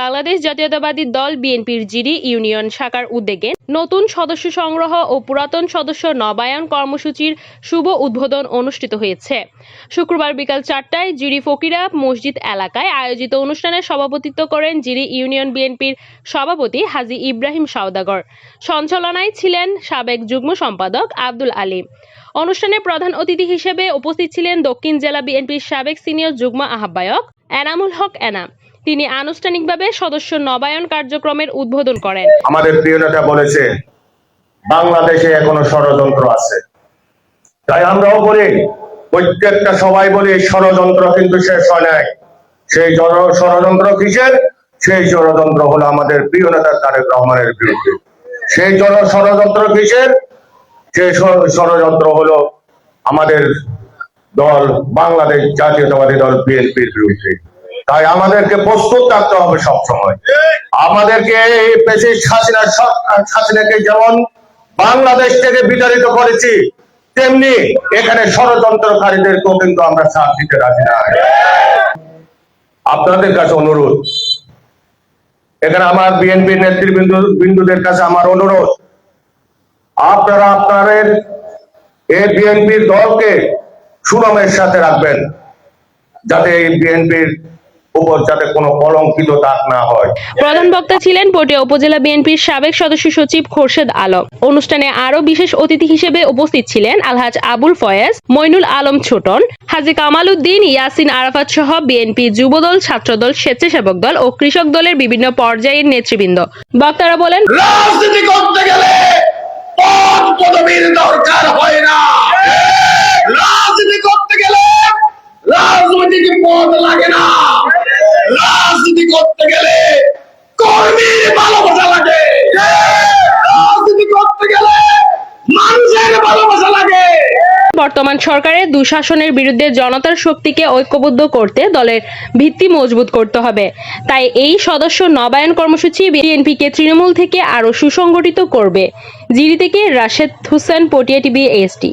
বাংলাদেশ জাতীয়তাবাদী দল বিএনপির জিডি ইউনিয়ন শাখার উদ্যোগে নতুন সদস্য সংগ্রহ ও পুরাতন সদস্য নবায়ন কর্মসূচির শুভ উদ্বোধন অনুষ্ঠিত হয়েছে। শুক্রবার বিকাল চারটায় জিডি ফকিরা মসজিদ এলাকায় আয়োজিত অনুষ্ঠানে সভাপতিত্ব করেন জিডি ইউনিয়ন বিএনপির সভাপতি হাজি ইব্রাহিম সাওদাগর। সঞ্চালনায় ছিলেন সাবেক যুগ্ম সম্পাদক আব্দুল আলী। অনুষ্ঠানে প্রধান অতিথি হিসেবে উপস্থিত ছিলেন দক্ষিণ জেলা বিএনপির সাবেক সিনিয়র যুগ্ম আহ্বায়ক এনামুল হক এনাম। তিনি আনুষ্ঠানিকভাবে সদস্য নবায়ন কার্যক্রমের উদ্বোধন করেন। আমাদের প্রিয় নেতা বলেছে, বাংলাদেশে এখনও ষড়যন্ত্র আছে। তাই আমরাও বলি, প্রত্যেকটা সবাই বলি, ষড়যন্ত্র কিন্তু শেষ হয় নাই। সেই ষড়যন্ত্র কিসের? সেই ষড়যন্ত্র হলো আমাদের প্রিয় নেতা তারেক রহমানের বিরুদ্ধে। সেই জন ষড়যন্ত্র কিসের? সেই ষড়যন্ত্র হলো আমাদের দল, বাংলাদেশ জাতীয়তাবাদী দল, বিএনপির বিরুদ্ধে। তাই আমাদেরকে প্রস্তুত থাকতে হবে সবসময়। আমাদেরকে হাসিনা হাসিনাকে যেমন বাংলাদেশ থেকে বিতাড়িত করেছি, তেমনি এখানে ষড়যন্ত্রকারীদেরকেও কিন্তু আমরা সাথ দিতে রাজি না। আপনাদের কাছে অনুরোধ, এখানে আমার বিএনপি নেতৃবৃন্দ, বিন্দুদের কাছে আমার অনুরোধ, আপনারা আপনাদের এই বিএনপির দলকে সুনামের সাথে রাখবেন, যাতে এই বিএনপির উপর যাতে কোনো কলঙ্কিত দাগ না হয়। প্রধান বক্তা ছিলেন পটিয়া উপজেলা বিএনপির সাবেক সদস্য সচিব খোরশেদ আলম। অনুষ্ঠানে আরও বিশেষ অতিথি হিসেবে উপস্থিত ছিলেন আলহাজ আবুল ফয়েজ মইনুল আলম ছোটন হাজী কামাল উদ্দিন ইয়াসিন আরাফাত সহ বিএনপি যুবদল ছাত্রদল স্বেচ্ছাসেবক দল ও কৃষক দলের বিভিন্ন পর্যায়ের নেতৃবৃন্দ। বক্তারা বলেন রাজনীতি করতে গেলে পদ পদবীর দরকার হয় না রাজনীতি করতে গেলে রাজনৈতিক পদ লাগে না রাজনীতি করতে গেলে কর্মীর ভালোবাসা লাগে রাজনীতি করতে গেলে মানুষের ভালোবাসা লাগে বর্তমান সরকারের দুঃশাসনের বিরুদ্ধে জনতার শক্তিকে ঐক্যবদ্ধ করতে দলের ভিত্তি মজবুত করতে হবে। তাই এই সদস্য নবায়ন কর্মসূচি বিএনপিকে তৃণমূল থেকে আরও সুসংগঠিত করবে। জিরি থেকে রাশেদ হুসেন, পটিয়া টিভি এসটি